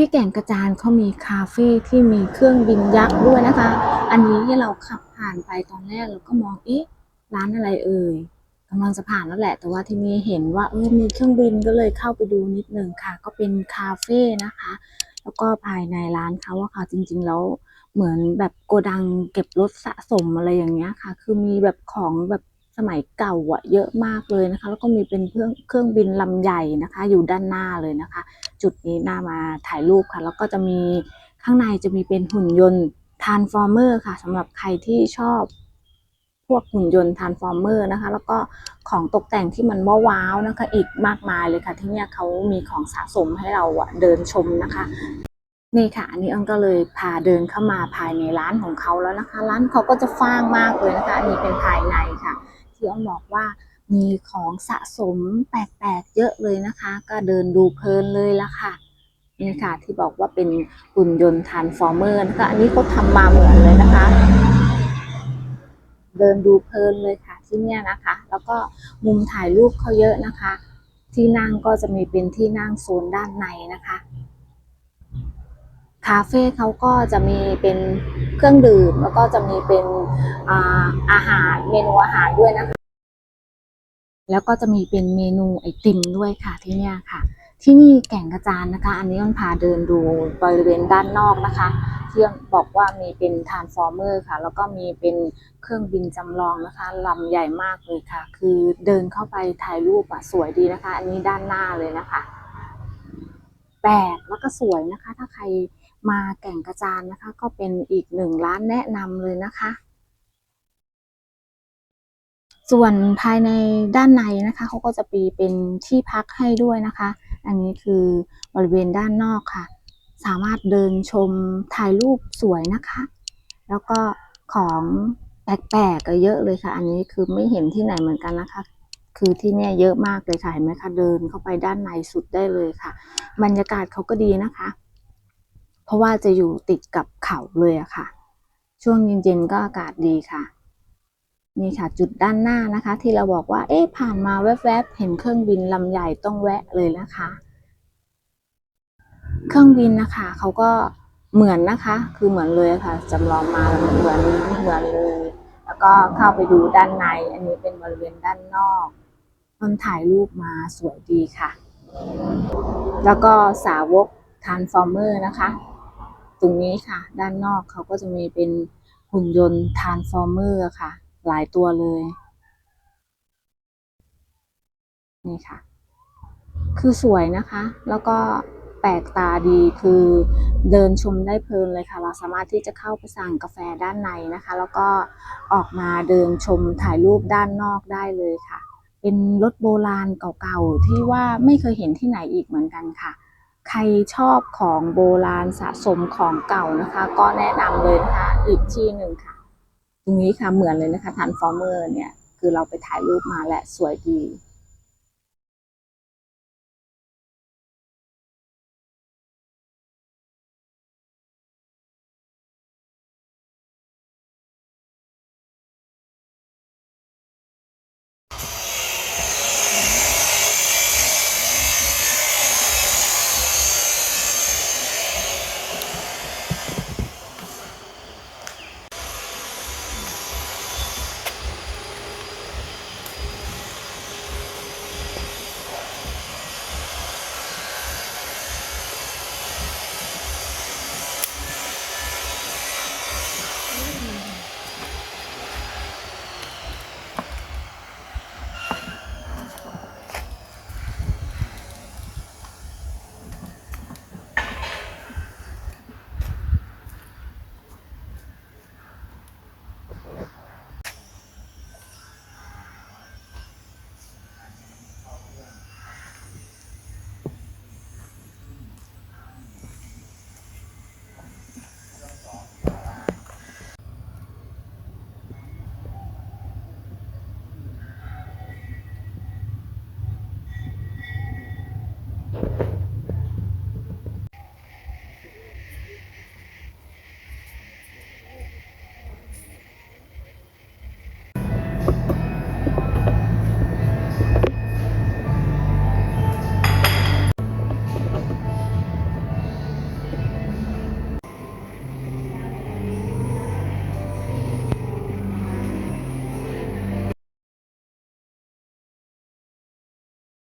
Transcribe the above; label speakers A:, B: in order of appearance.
A: ที่แก่งกระจานเขามีคาเฟ่ที่มีเครื่องบินยักษ์ด้วยนะคะ อันนี้ที่เราขับผ่านไปตอนแรกเราก็มองเอ๊ะร้านอะไรเอ่ยกำลังจะผ่านแล้วแหละ แต่ว่าที่นี่เห็นว่าเออมีเครื่องบินก็เลยเข้าไปดูนิดนึงค่ะ ก็เป็นคาเฟ่นะคะ แล้วก็ภายในร้านเขาอะค่ะจริง ๆ แล้วเหมือนแบบโกดังเก็บรถสะสมอะไรอย่างเงี้ยค่ะ คือมีแบบของแบบสมัยเก่าอะเยอะมากเลยนะคะ แล้วก็มีเป็นเครื่องเครื่องบินลำใหญ่นะคะ อยู่ด้านหน้าเลยนะคะ จุดนี้น่ามาถ่ายรูปค่ะ แล้วก็จะมีข้างในจะมีเป็นหุ่นยนต์ทานฟอร์เมอร์ค่ะสำหรับใครที่ชอบพวกหุ่นยนต์ทานฟอร์เมอร์นะคะ แล้วก็ของตกแต่งที่มันว้าวๆนะคะ อีกมากมายเลยค่ะ ที่เนี่ยเขามีของสะสมให้เราเดินชมนะคะ นี่ค่ะ อันนี้อ้อนก็เลยพาเดินเข้ามาภายในร้านของเขาแล้วนะคะ ร้านเขาก็จะฟ้างมากเลยนะคะ อันนี้เป็นภายในค่ะ ที่อ้อนบอกว่า มีของสะสมแปลกๆเยอะเลยนะคะ ก็เดินดูเพลินเลยละค่ะ นี่ค่ะที่บอกว่าเป็นหุ่นยนต์ทานฟอร์เมอร์นะคะอันนี้เขาทำมาเหมือนเลยนะคะ เดินดูเพลินเลยค่ะที่เนี่ยนะคะ แล้วก็มุมถ่ายรูปเขาเยอะนะคะ ที่นั่งก็จะมีเป็นที่นั่งโซนด้านในนะคะคาเฟ่เขาก็จะมีเป็นเครื่องดื่ม แล้วก็จะมีเป็นอาอาหารเมนูอาหารด้วยนะคะ แล้วก็จะมีเป็นเมนูไอติมด้วยค่ะที่เนี่ยค่ะ ที่นี่แก่งกระจานนะคะ อันนี้มันพาเดินดูบริเวณด้านนอกนะคะที่บอกว่ามีเป็นทานฟอร์เมอร์ค่ะ แล้วก็มีเป็นเครื่องบินจำลองนะคะลำใหญ่มากเลยค่ะ คือเดินเข้าไปถ่ายรูปอะสวยดีนะคะ อันนี้ด้านหน้าเลยนะคะแปลกแล้วก็สวยนะคะ ถ้าใครมาแก่งกระจานนะคะ ก็เป็นอีกหนึ่งร้านแนะนำเลยนะคะ ส่วนภายในด้านในนะคะเขาก็จะมีเป็นที่พักให้ด้วยนะคะ อันนี้คือบริเวณด้านนอกค่ะ สามารถเดินชมถ่ายรูปสวยนะคะ แล้วก็ของแปลกๆก็เยอะเลยค่ะ อันนี้คือไม่เห็นที่ไหนเหมือนกันนะคะ คือที่เนี่ยเยอะมากเลยค่ะเห็นไหมคะเดินเข้าไปด้านในสุดได้เลยค่ะ บรรยากาศเขาก็ดีนะคะ เพราะว่าจะอยู่ติดกับเขาเลยอะค่ะ ช่วงเย็นๆก็อากาศดีค่ะ นี่ค่ะจุดด้านหน้านะคะ ที่เราบอกว่าเอ๊ะผ่านมาแวบๆเห็นเครื่องบินลำใหญ่ต้องแวะเลยนะคะ เครื่องบินนะคะเขาก็เหมือนนะคะ คือเหมือนเลยค่ะจำลองมาแล้วเหมือนเหมือนเลย แล้วก็เข้าไปดูด้านใน อันนี้เป็นบริเวณด้านนอกมันถ่ายรูปมาสวยดีค่ะ แล้วก็สาวกทานฟอร์เมอร์นะคะ ตรงนี้ค่ะ ด้านนอกเขาก็จะมีเป็นหุ่นยนต์ทานฟอร์เมอร์ค่ะ หลายตัวเลย นี่ค่ะ คือสวยนะคะ แล้วก็แปลกตาดีคือเดินชมได้เพลินเลยค่ะ เราสามารถที่จะเข้าไปสั่งกาแฟด้านในนะคะ แล้วก็ออกมาเดินชมถ่ายรูปด้านนอกได้เลยค่ะ เป็นรถโบราณเก่าๆที่ว่าไม่เคยเห็นที่ไหนอีกเหมือนกันค่ะ ใครชอบของโบราณสะสมของเก่านะคะ ก็แนะนำเลยนะคะอีกที่หนึ่งค่ะ ตรงนี้ค่ะเหมือนเลยนะคะทานฟอร์เมอร์เนี่ย คือเราไปถ่ายรูปมาและสวยดี Thank you.